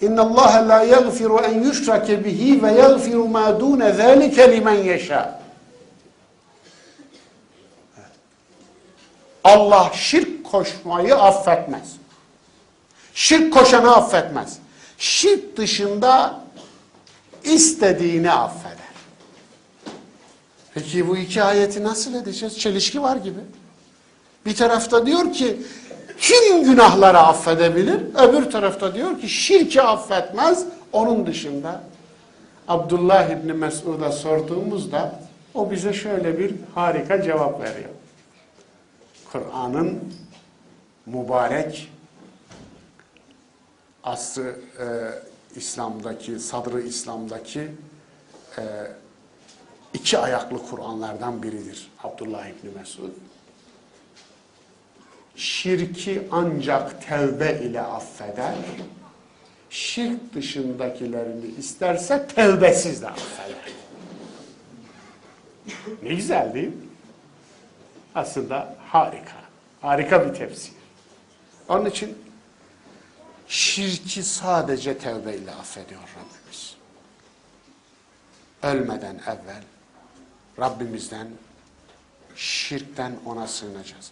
İnna Allah la yaghfiru en yushrake bihi ve yaghfiru ma dun zalika limen yasha. Allah şirk koşmayı affetmez. Şirk koşanı affetmez. Şirk dışında istediğini affeder. Peki bu iki ayeti nasıl edeceğiz? Çelişki var gibi. Bir tarafta diyor ki tüm günahları affedebilir. Öbür tarafta diyor ki şirki affetmez. Onun dışında Abdullah İbni Mesud'a sorduğumuzda o bize şöyle bir harika cevap veriyor. Kur'an'ın mübarek asrı e, İslam'daki, sadrı İslam'daki e, iki ayaklı Kur'anlardan biridir Abdullah İbni Mesud. Şirki ancak tevbe ile affeder. Şirk dışındakilerini isterse tevbesiz de affeder. Ne güzel değil mi? Aslında harika. Harika bir tefsir. Onun için şirki sadece tevbeyle affediyor Rabbimiz. Ölmeden evvel Rabbimizden şirkten ona sığınacağız.